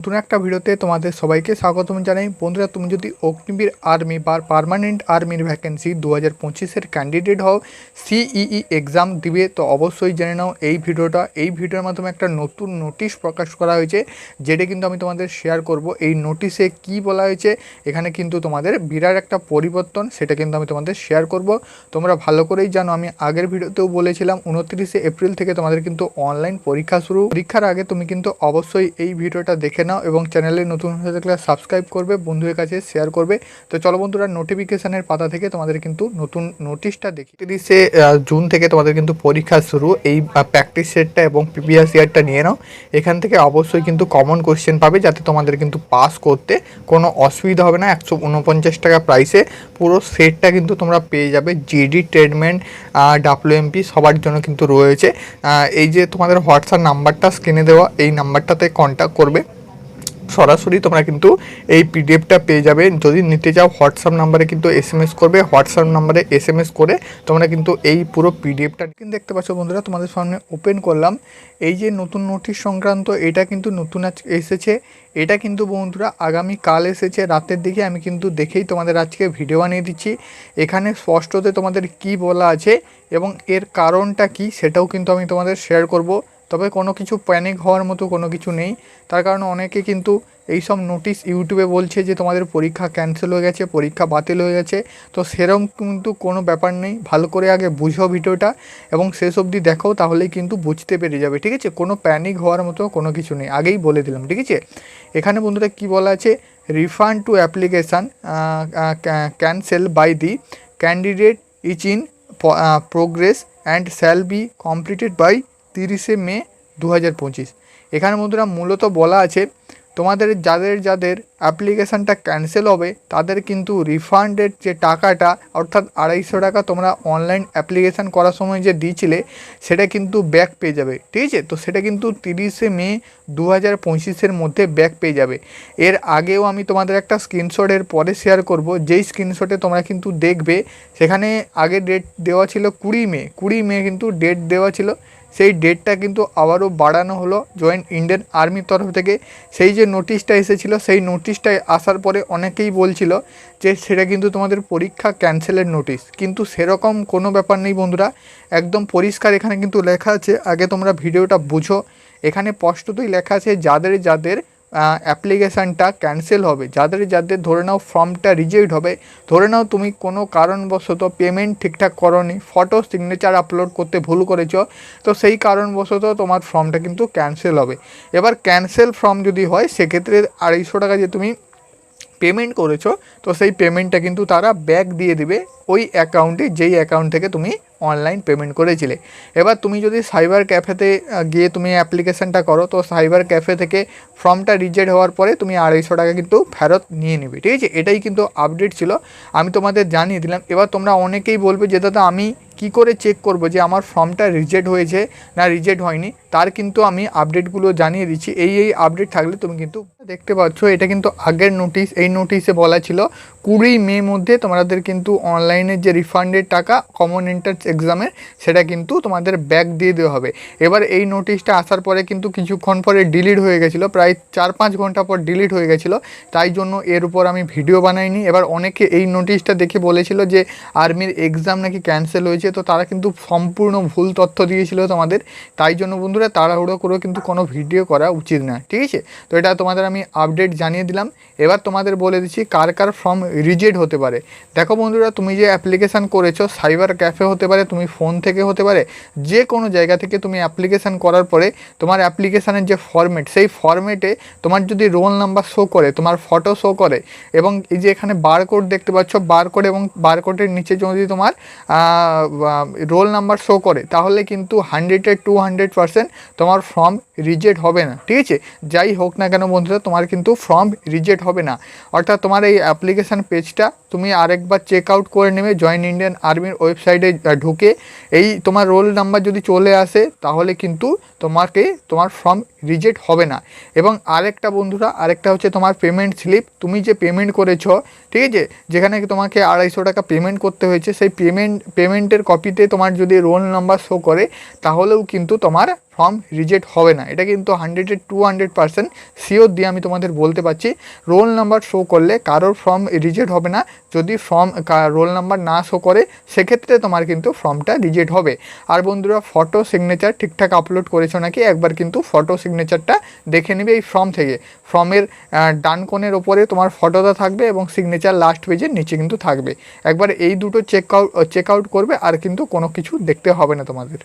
নতুন একটা ভিডিওতে তোমাদের সবাইকে স্বাগতম জানাই। বন্ধুরা, তুমি যদি অগ্নিবীর আর্মি বা পার্মানেন্ট আর্মির ভ্যাকেন্সি দু হাজার পঁচিশের ক্যান্ডিডেট হও সিইই এক্সাম দিবে, তো অবশ্যই জেনে নাও এই ভিডিওটা। এই ভিডিওর মাধ্যমে একটা নতুন নোটিশ প্রকাশ করা হয়েছে, যেটা কিন্তু আমি তোমাদের শেয়ার করব। এই নোটিশে কি বলা হয়েছে, এখানে কিন্তু তোমাদের বিরাট একটা পরিবর্তন, সেটা কিন্তু আমি তোমাদের শেয়ার করব। তোমরা ভালো করেই জানো, আমি আগের ভিডিওতেও বলেছিলাম, উনত্রিশে এপ্রিল থেকে তোমাদের কিন্তু অনলাইন পরীক্ষা শুরু। পরীক্ষার আগে তুমি কিন্তু অবশ্যই এই ভিডিওটা দেখে নাও এবং চ্যানেলে নতুন হয়ে থাকলে সাবস্ক্রাইব করবে, বন্ধুদের কাছে শেয়ার করবে। তো চলো বন্ধুরা নোটিফিকেশনের পাতা থেকে তোমাদের কিন্তু নতুন নোটিশটা দেখি। তিরিশে জুন থেকে তোমাদের কিন্তু পরীক্ষা শুরু। এই প্র্যাকটিস সেটটা এবং প্রিভিয়াস ইয়ারটা নিয়ে নাও। এখান থেকে অবশ্যই কিন্তু কমন কোশ্চেন পাবে যাতে তোমাদের কিন্তু পাস করতে কোনো অসুবিধা হবে না। একশো উনপঞ্চাশ টাকা প্রাইসে পুরো সেটটা কিন্তু তোমরা পেয়ে যাবে। জিডি ট্রেডমেন্ট ডাব্লিউএমপি সবার জন্য কিন্তু রয়েছে। এই যে তোমাদের হোয়াটসঅ্যাপ নাম্বারটা স্ক্রিনে দেওয়া, এই নাম্বারটাতে কন্ট্যাক্ট করবে। সরাসরি তোমরা কিন্তু এই পিডিএফটা পেয়ে যাবে। যদি নিতে চাও হোয়াটসঅ্যাপ নাম্বারে কিন্তু এস এম এস করবে। হোয়াটসঅ্যাপ নাম্বারে এস এম এস করে তোমরা কিন্তু এই পুরো পিডিএফটা কিন্তু দেখতে পাচ্ছ বন্ধুরা, তোমাদের সামনে ওপেন করলাম। এই যে নতুন নোটিশ সংক্রান্ত, এটা কিন্তু নতুন এসেছে। এটা কিন্তু বন্ধুরা আগামী কাল এসেছে। রাতের দিকে আমি কিন্তু দেখেই তোমাদের আজকে ভিডিও বানিয়ে দিচ্ছি। এখানে স্পষ্টতে তোমাদের কি বলা আছে এবং এর কারণটা কি সেটাও কিন্তু আমি তোমাদের শেয়ার করব। তবে কোনো কিছু প্যানিক হওয়ার মতো কোনো কিছু নেই। তার কারণে অনেকে কিন্তু এই সব নোটিশ ইউটিউবে বলছে যে, তোমাদের পরীক্ষা ক্যান্সেল হয়ে গেছে, পরীক্ষা বাতিল হয়ে গেছে। তো সেরকম কিন্তু কোনো ব্যাপার নেই। ভালো করে আগে বুঝো ভিডিওটা এবং শেষ অবধি দেখো, তাহলেই কিন্তু বুঝতে পেরে যাবে, ঠিক আছে? কোনো প্যানিক হওয়ার মতো কোনো কিছু নেই। আগেই বলে দিলাম, ঠিক আছে? এখানে বন্ধুরা কি বলা আছে? Refund to application cancel by the candidate each in progress and shall be completed by তিরিশে মে দু হাজার পঁচিশ। এখানে বন্ধুরা মূলত বলা আছে, তোমাদের যাদের যাদের অ্যাপ্লিকেশানটা ক্যান্সেল হবে, তাদের কিন্তু রিফান্ডের যে টাকাটা, অর্থাৎ আড়াইশো টাকা তোমরা অনলাইন অ্যাপ্লিকেশান করার সময় যে দিয়েছিলে, সেটা কিন্তু ব্যাক পেয়ে যাবে। ঠিক আছে? তো সেটা কিন্তু তিরিশে মে দু হাজার পঁচিশের মধ্যে ব্যাক পেয়ে যাবে। এর আগেও আমি তোমাদের একটা স্ক্রিনশটের পরে শেয়ার করব। যেই স্ক্রিনশটে তোমরা কিন্তু দেখবে, সেখানে আগে ডেট দেওয়া ছিল কুড়ি মে। কুড়ি মে কিন্তু ডেট দেওয়া ছিল। সেই ডেটটা কিন্তু আবারও বাড়ানো হলো জয়েন্ট ইন্ডিয়ান আর্মির তরফ থেকে। সেই যে নোটিশটা এসেছিল, সেই নোটিশটা আসার পরে অনেকেই বলছিল যে, সেটা কিন্তু তোমাদের পরীক্ষা ক্যান্সেলের নোটিশ কিন্তু সেরকম কোনো ব্যাপার নেই বন্ধুরা, একদম পরিষ্কার এখানে কিন্তু লেখা আছে। আগে তোমরা ভিডিওটা বুঝো। এখানে স্পষ্টতই লেখা আছে, যাদের যাদের অ্যাপ্লিকেশানটা ক্যান্সেল হবে। যাদের যাদের ধরে নাও ফর্মটা রিজেক্ট হবে, ধরে নাও তুমি কোনো কারণবশত পেমেন্ট ঠিকঠাক করনি ফটো সিগনেচার আপলোড করতে ভুল করেছ, তো সেই কারণবশত তোমার ফর্মটা কিন্তু ক্যান্সেল হবে। এবার ক্যান্সেল ফর্ম যদি হয়, সেক্ষেত্রে আড়াইশো টাকা যে তুমি পেমেন্ট করেছ, তো সেই পেমেন্টটা কিন্তু তারা ব্যাক দিয়ে দিবে ওই অ্যাকাউন্টে যেই অ্যাকাউন্ট থেকে তুমি অনলাইন পেমেন্ট করেছিলে। এবার তুমি যদি সাইবার ক্যাফেতে গিয়ে তুমি অ্যাপ্লিকেশানটা করো, তো সাইবার ক্যাফে থেকে ফর্মটা রিজেক্ট হওয়ার পরে তুমি আড়াইশো টাকা কিন্তু ফেরত নিয়ে নেবে, ঠিক আছে? এটাই কিন্তু আপডেট ছিল। আমি তোমাদের জানিয়ে দিলাম। এবার তোমরা অনেকেই বলবে যে, দাদা, আমি কি করে চেক করব যে আমার ফর্মটা রিজেক্ট হয়েছে না রিজেক্ট হয়নি? তার কিন্তু আমি আপডেটগুলো জানিয়ে দিচ্ছি। এই এই আপডেট থাকলে তুমি কিন্তু দেখতে পাচ্ছ, এটা কিন্তু আগের নোটিশ এই নোটিশে বলা ছিল, কুড়ি মে মধ্যে তোমাদের কিন্তু অনলাইনের যে রিফান্ডের টাকা কমন এন্ট্রান্স এক্সামের সেটা কিন্তু তোমাদের ব্যাক দিয়ে দেওয়া হবে। এবার এই নোটিশটা আসার পরে কিন্তু কিছুক্ষণ পরে ডিলিট হয়ে গেছিল, প্রায় চার পাঁচ ঘণ্টা পর ডিলিট হয়ে গেছিল। তাই জন্য এর উপর আমি ভিডিও বানাইনি। এবার অনেকে এই নোটিশটা দেখে বলেছিল যে আর্মির এক্সাম নাকি ক্যান্সেল হয়েছে, তো তারা কিন্তু সম্পূর্ণ ভুল তথ্য দিয়েছিল তোমাদের। তাই জন্য বন্ধুরা তাড়াহুড়ো করে কিন্তু কোনো ভিডিও করা উচিত না, ঠিক আছে? তো এটা তোমাদের আমি আপডেট জানিয়ে দিলাম। এবার তোমাদের বলে দিচ্ছি কার কার ফর্ম রিজেক্ট হতে পারে। দেখো বন্ধুরা, তুমি যে অ্যাপ্লিকেশান করেছ সাইবার ক্যাফে হতে পারে, তুমি ফোন থেকে হতে পারে যে কোনো জায়গা থেকে তুমি অ্যাপ্লিকেশান করার পরে তোমার অ্যাপ্লিকেশানের যে ফরম্যাট সেই ফরম্যাটে তোমার যদি রোল নাম্বার শো করে, তোমার ফটো শো করে, এবং এই যে এখানে বারকোড দেখতে পাচ্ছ বারকোড এবং বারকোডের নিচে যদি তোমার রোল নাম্বার শো করে, তাহলে কিন্তু হান্ড্রেডে টু হান্ড্রেড পারসেন্ট তোমার ফর্ম রিজেক্ট হবে না। ঠিক আছে? যাই হোক না কেন বন্ধুরা, তোমার কিন্তু ফর্ম রিজেক্ট হবে না। অর্থাৎ তোমার এই অ্যাপ্লিকেশান পেজটা তুমি আরেকবার চেক আউট করে নেবে জয়েন্ট ইন্ডিয়ান আর্মির ওয়েবসাইটে ঢুকে। এই তোমার রোল নাম্বার যদি চলে আসে, তাহলে কিন্তু তোমাকে তোমার ফর্ম রিজেক্ট হবে না। এবং আরেকটা বন্ধুরা, আরেকটা হচ্ছে তোমার পেমেন্ট স্লিপ তুমি যে পেমেন্ট করেছ, ঠিক আছে? যেখানে তোমাকে আড়াইশো টাকা পেমেন্ট করতে হয়েছে, সেই পেমেন্ট পেমেন্টের কপিতে তোমার যদি রোল নাম্বার শো করে, তাহলেও কিন্তু তোমার ফর্ম রিজেক্ট হবে না। এটা কিন্তু হান্ড্রেডে টু হান্ড্রেড পার্সেন্ট সিওর দিয়ে আমি তোমাদের বলতে পারছি। রোল নাম্বার শো করলে কারোর ফর্ম রিজেক্ট হবে না। যদি ফর্ম রোল নাম্বার না শো করে, সেক্ষেত্রে তোমার কিন্তু ফর্মটা রিজেক্ট হবে। আর বন্ধুরা ফটো সিগনেচার ঠিকঠাক আপলোড করেছ নাকি? একবার কিন্তু ফটো সিগনেচারটা দেখে নেবে এই ফর্ম থেকে। ফর্মের ডান কোণের ওপরে তোমার ফটোটা থাকবে এবং সিগনেচার লাস্ট পেজের নিচে কিন্তু থাকবে। একবার এই দুটো চেক আউট চেক আউট করবে, আর কিন্তু কোনো কিছু দেখতে হবে না তোমাদের।